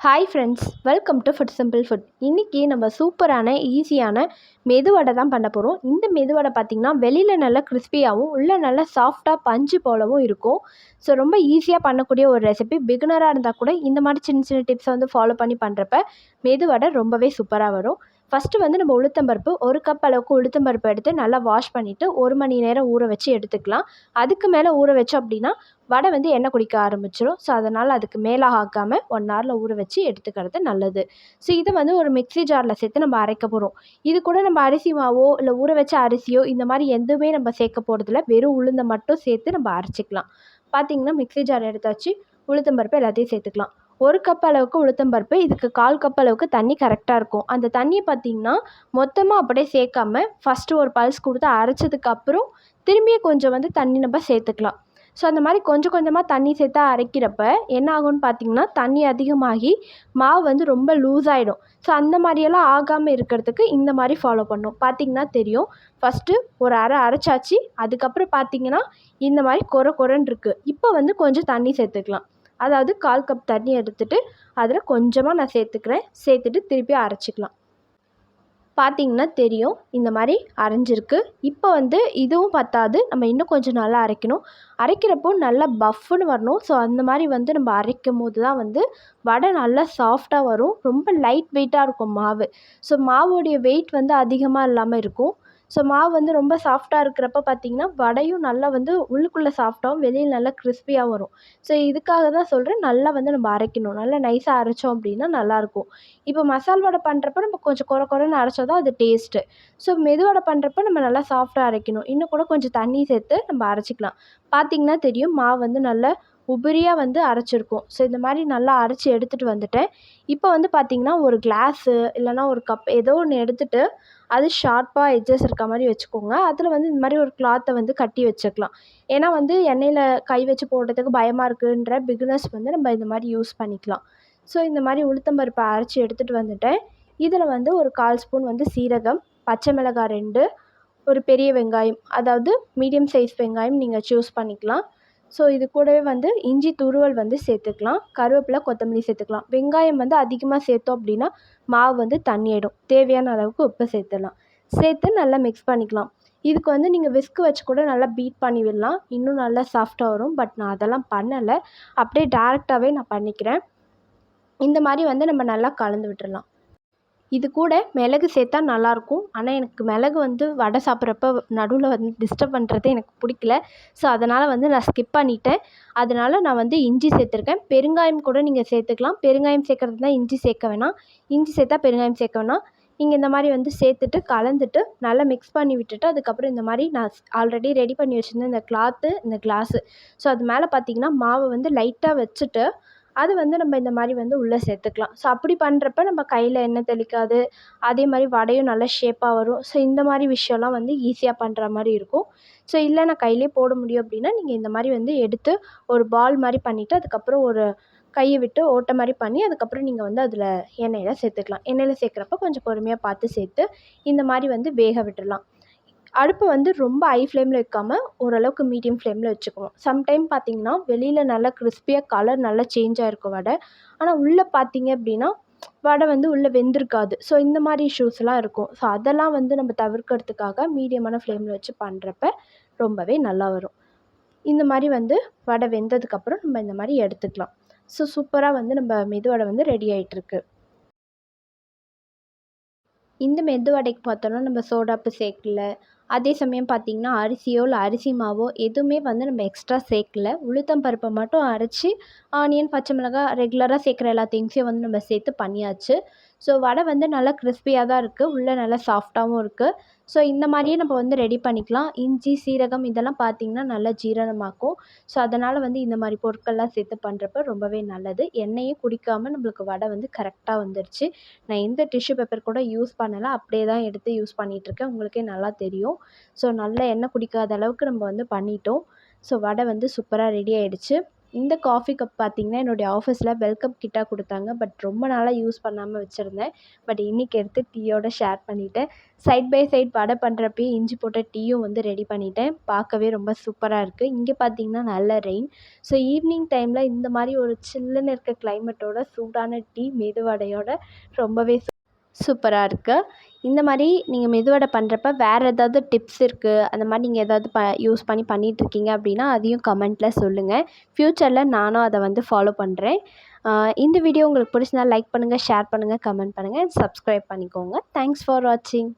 Hi friends welcome to food simple food இன்றைக்கி நம்ம சூப்பரான ஈஸியான மெதுவடை தான் பண்ண போகிறோம் இந்த மெதுவடை பார்த்திங்கன்னா வெளியில் நல்லா கிறிஸ்பியாகவும் உள்ளே நல்லா சாஃப்டாக பஞ்சு போலவும் இருக்கும். ஸோ ரொம்ப ஈஸியாக பண்ணக்கூடிய ஒரு ரெசிபி பிகினராக இருந்தால் கூட இந்த மாதிரி சின்ன சின்ன டிப்ஸை வந்து ஃபாலோ பண்ணி பண்ணுறப்ப மெதுவடை ரொம்பவே சூப்பராக வரும். ஃபஸ்ட்டு வந்து நம்ம உளுத்தம்பருப்பு ஒரு கப் அளவுக்கு உளுத்தம்பருப்பு எடுத்து நல்லா வாஷ் பண்ணிவிட்டு ஒரு மணி நேரம் ஊற வச்சு எடுத்துக்கலாம். அதுக்கு மேலே ஊற வச்சோம் அப்படின்னா வடை வந்து எண்ணெய் குடிக்க ஆரம்பிச்சிடும் ஸோ அதனால் அதுக்கு மேலே ஆக்காமல் ஒன் ஹவரில் ஊற வச்சு எடுத்துக்கிறது நல்லது. ஸோ இதை வந்து ஒரு மிக்ஸி ஜாரில் சேர்த்து நம்ம அரைக்க போகிறோம் இது கூட நம்ம அரிசி மாவோ இல்லை ஊற வச்ச அரிசியோ இந்த மாதிரி எதுவுமே நம்ம சேர்க்க போகிறதில்ல வெறும் உளுந்தை மட்டும் சேர்த்து நம்ம அரைச்சிக்கலாம். பார்த்திங்கன்னா மிக்ஸி ஜார் எடுத்தாச்சு. உளுத்தம்பருப்பு எல்லாத்தையும் சேர்த்துக்கலாம். ஒரு கப் அளவுக்கு உளுத்தம்பருப்பு இதுக்கு கால் கப் அளவுக்கு தண்ணி கரெக்டாக இருக்கும். அந்த தண்ணியை பார்த்தீங்கன்னா மொத்தமாக அப்படியே சேர்க்காம ஃபஸ்ட்டு ஒரு பல்ஸ் கொடுத்து அரைச்சதுக்கப்புறம் திரும்பியும் கொஞ்சம் வந்து தண்ணி நம்ம சேர்த்துக்கலாம். ஸோ அந்த மாதிரி கொஞ்சம் கொஞ்சமாக தண்ணி சேர்த்தா அரைக்கிறப்ப என்ன ஆகும்னு பார்த்தீங்கன்னா தண்ணி அதிகமாகி மாவு வந்து ரொம்ப லூஸ் ஆகிடும் ஸோ அந்த மாதிரியெல்லாம் ஆகாமல் இருக்கிறதுக்கு இந்த மாதிரி ஃபாலோ பண்ணும். பார்த்திங்கன்னா தெரியும். ஃபஸ்ட்டு ஒரு அரை அரைச்சாச்சு. அதுக்கப்புறம் பார்த்திங்கன்னா இந்த மாதிரி கொர கொரன்னு இருக்குது இப்போ வந்து கொஞ்சம் தண்ணி சேர்த்துக்கலாம். அதாவது கால் கப் தண்ணி எடுத்துகிட்டு அதில் கொஞ்சமாக நான் சேர்த்துக்கிறேன். சேர்த்துட்டு திருப்பி அரைச்சிக்கலாம். பார்த்தீங்கன்னா தெரியும் இந்த மாதிரி அரைஞ்சிருக்கு. இப்போ வந்து இதுவும் பத்தாது நம்ம இன்னும் கொஞ்சம் நல்லா அரைக்கணும். அரைக்கிறப்போ நல்லா பஃப்னு வரணும். ஸோ அந்த மாதிரி வந்து நம்ம அரைக்கும் போது தான் வந்து வடை நல்லா சாஃப்டாக வரும். ரொம்ப லைட் வெயிட்டாக இருக்கும் மாவு. ஸோ மாவோடைய வெயிட் வந்து அதிகமாக இல்லாமல் இருக்கும். ஸோ மாவு வந்து ரொம்ப சாஃப்டாக இருக்கிறப்ப பார்த்தீங்கன்னா வடையும் நல்லா வந்து உள்ளுக்குள்ளே சாஃப்டாகவும் வெளியில் நல்லா கிறிஸ்பியாக வரும். ஸோ இதுக்காக தான் சொல்கிறேன் நல்லா வந்து நம்ம அரைக்கணும். நல்லா நைஸாக அரைச்சோம் அப்படின்னா நல்லாயிருக்கும் இப்போ மசால் வடை பண்ணுறப்ப நம்ம கொஞ்சம் குற குறைன்னு அரைச்சா தான் அது டேஸ்ட்டு ஸோ மெதுவடை பண்ணுறப்ப நம்ம நல்லா சாஃப்டாக அரைக்கணும். இன்னும் கூட கொஞ்சம் தண்ணி சேர்த்து நம்ம அரைச்சிக்கலாம். பார்த்திங்கன்னா தெரியும் மாவு வந்து நல்லா உபரியாக வந்து அரைச்சிருக்கும். ஸோ இந்த மாதிரி நல்லா அரைச்சி எடுத்துகிட்டு வந்துட்டேன். இப்போ வந்து பார்த்திங்கன்னா ஒரு கிளாஸு இல்லைனா ஒரு கப் ஏதோ ஒன்று எடுத்துகிட்டு அது ஷார்ப்பாக எட்ஜஸ் இருக்க மாதிரி வச்சுக்கோங்க. அதில் வந்து இந்த மாதிரி ஒரு கிளாத்தை வந்து கட்டி வச்சுக்கலாம். ஏன்னா வந்து எண்ணெயில் கை வச்சு போடுறதுக்கு பயமாக இருக்குன்ற பிகினர்ஸ் வந்து நம்ம இந்த மாதிரி யூஸ் பண்ணிக்கலாம். ஸோ இந்த மாதிரி உளுத்தம்பருப்பை அரைச்சி எடுத்துகிட்டு வந்துட்டேன். இதில் வந்து ஒரு கால் ஸ்பூன் வந்து சீரகம் பச்சை மிளகாய் ரெண்டு ஒரு பெரிய வெங்காயம் அதாவது மீடியம் சைஸ் வெங்காயம் நீங்கள் சூஸ் பண்ணிக்கலாம். ஸோ இது கூடவே வந்து இஞ்சி துருவல் வந்து சேர்த்துக்கலாம். கருவேப்பிலை கொத்தமல்லி சேர்த்துக்கலாம். வெங்காயம் வந்து அதிகமாக சேர்த்தோம் அப்படின்னா மாவு வந்து தண்ணியிடும் தேவையான அளவுக்கு உப்பு சேர்த்துடலாம். சேர்த்து நல்லா மிக்ஸ் பண்ணிக்கலாம். இதுக்கு வந்து நீங்கள் விஸ்க் வச்சு கூட நல்லா பீட் பண்ணி விடலாம். இன்னும் நல்லா சாஃப்டாக வரும். பட் நான் அதெல்லாம் பண்ணலை. அப்படியே டேரெக்டாகவே நான் பண்ணிக்கிறேன். இந்த மாதிரி வந்து நம்ம நல்லா கலந்து விட்டுடலாம். இது கூட மிளகு சேர்த்தா நல்லாயிருக்கும். ஆனால் எனக்கு மிளகு வந்து வடை சாப்பிட்றப்ப நடுவில் வந்து டிஸ்டர்ப் பண்ணுறது எனக்கு பிடிக்கல. ஸோ அதனால் வந்து நான் ஸ்கிப் பண்ணிட்டேன். அதனால் நான் வந்து இஞ்சி சேர்த்துருக்கேன். பெருங்காயம் கூட நீங்கள் சேர்த்துக்கலாம். பெருங்காயம் சேர்க்குறது தான் இஞ்சி சேர்க்க வேணாம். இஞ்சி சேர்த்தா பெருங்காயம் சேர்க்க வேணாம். நீங்கள் இந்த மாதிரி வந்து சேர்த்துட்டு கலந்துட்டு நல்லா மிக்ஸ் பண்ணி விட்டுட்டு அதுக்கப்புறம் இந்த மாதிரி நான் ஆல்ரெடி ரெடி பண்ணி வச்சுருந்தேன் இந்த கிளாத்து இந்த கிளாஸு ஸோ அது மேலே பார்த்தீங்கன்னா மாவை வந்து லைட்டாக வச்சுட்டு அது வந்து நம்ம இந்த மாதிரி வந்து உள்ளே சேர்த்துக்கலாம். ஸோ அப்படி பண்ணுறப்ப நம்ம கையில் எண்ணெய் தெளிக்காது. அதே மாதிரி வடையும் நல்லா ஷேப்பாக வரும். ஸோ இந்த மாதிரி விஷயம்லாம் வந்து ஈஸியாக பண்ணுற மாதிரி இருக்கும். ஸோ இல்லை நான் கையிலே போட முடியும் அப்படின்னா நீங்கள் இந்த மாதிரி வந்து எடுத்து ஒரு பால் மாதிரி பண்ணிவிட்டு அதுக்கப்புறம் ஒரு கையை விட்டு ஓட்டை மாதிரி பண்ணி அதுக்கப்புறம் நீங்கள் வந்து அதில் எண்ணெயில் சேர்த்துக்கலாம். எண்ணெயில் சேர்க்குறப்ப கொஞ்சம் பொறுமையாக பார்த்து சேர்த்து இந்த மாதிரி வந்து வேக விட்டுடலாம். அடுப்பு வந்து ரொம்ப ஹை ஃப்ளேமில் வைக்காமல் ஓரளவுக்கு மீடியம் ஃப்ளேமில் வச்சுக்கணும் சம்டைம் பார்த்தீங்கன்னா வெளியில் நல்லா கிறிஸ்பியாக கலர் நல்லா சேஞ்ச் ஆகிருக்கும் வடை. ஆனால் உள்ளே பார்த்தீங்க அப்படின்னா வடை வந்து உள்ளே வெந்திருக்காது. ஸோ இந்த மாதிரி இஷ்யூஸ்லாம் இருக்கும். ஸோ அதெல்லாம் வந்து நம்ம தவிர்க்கிறதுக்காக மீடியமான ஃப்ளேமில் வச்சு பண்ணுறப்ப ரொம்பவே நல்லா வரும். இந்த மாதிரி வந்து வடை வெந்ததுக்கப்புறம் நம்ம இந்த மாதிரி எடுத்துக்கலாம். ஸோ சூப்பராக வந்து நம்ம மெதுவடை வந்து ரெடி ஆகிட்டுருக்கு இந்த மெது வடைக்கு பார்த்தோன்னா நம்ம சோடாப்பு சேர்க்கல அதே சமயம் பார்த்திங்கன்னா அரிசியோ இல்லை அரிசி மாவோ எதுவுமே வந்து நம்ம எக்ஸ்ட்ரா சேர்க்கல. உளுத்தம் பருப்பை மட்டும் அரைச்சி ஆனியன் பச்சை மிளகாய் ரெகுலராக சேர்க்குற எல்லா திங்ஸையும் வந்து நம்ம சேர்த்து பண்ணியாச்சு. ஸோ வடை வந்து நல்லா கிறிஸ்பியாக தான் இருக்குது உள்ளே நல்லா சாஃப்டாகவும் இருக்குது ஸோ இந்த மாதிரியே நம்ம வந்து ரெடி பண்ணிக்கலாம். இஞ்சி சீரகம் இதெல்லாம் பார்த்திங்கன்னா நல்லா ஜீரணமாக்கும். ஸோ அதனால் வந்து இந்த மாதிரி பொருட்கள்லாம் சேர்த்து பண்ணுறப்ப ரொம்பவே நல்லது. எண்ணெயும் குடிக்காமல் நம்மளுக்கு வடை வந்து கரெக்டாக வந்துருச்சு. நான் எந்த டிஷ்யூ பேப்பர் கூட யூஸ் பண்ணலை. அப்படியே தான் எடுத்து யூஸ் பண்ணிகிட்ருக்கேன் உங்களுக்கே நல்லா தெரியும். ஸோ நல்ல எண்ணெய் குடிக்காத அளவுக்கு நம்ம வந்து பண்ணிட்டோம். ஸோ வடை வந்து சூப்பராக ரெடி ஆகிடுச்சு இந்த காஃபி கப் பார்த்திங்கன்னா என்னுடைய ஆஃபீஸில் வெல்கம் கிட்டாக கொடுத்தாங்க. பட் ரொம்ப நாளாக யூஸ் பண்ணாமல் வச்சுருந்தேன். பட் இன்றைக்கி எடுத்து டீயோட ஷேர் பண்ணிவிட்டேன் சைட் பை சைட் வடை பண்ணுறப்பயே இஞ்சி போட்ட டீயும் வந்து ரெடி பண்ணிவிட்டேன் பார்க்கவே ரொம்ப சூப்பராக இருக்குது இங்கே பார்த்திங்கன்னா நல்ல ரெயின் ஸோ ஈவினிங் டைமில் இந்த மாதிரி ஒரு சில்லுன்னு இருக்க கிளைமேட்டோட சூடான டீ மெதுவடையோட ரொம்பவே சூப்பராக இருக்குது இந்த மாதிரி நீங்கள் மெதுவடை பண்ணுறப்ப வேறு ஏதாவது டிப்ஸ் இருக்குது அந்த மாதிரி நீங்கள் ஏதாவது ப யூஸ் பண்ணி பண்ணிகிட்ருக்கீங்க அப்படின்னா அதையும் கமெண்ட்டில் சொல்லுங்கள் ஃப்யூச்சரில் நானும் அதை வந்து ஃபாலோ பண்ணுறேன் இந்த வீடியோ உங்களுக்கு பிடிச்சிருந்தா லைக் பண்ணுங்கள் ஷேர் பண்ணுங்கள் கமெண்ட் பண்ணுங்கள் சப்ஸ்கிரைப் பண்ணிக்கோங்க. தேங்க்ஸ் ஃபார் வாட்சிங்.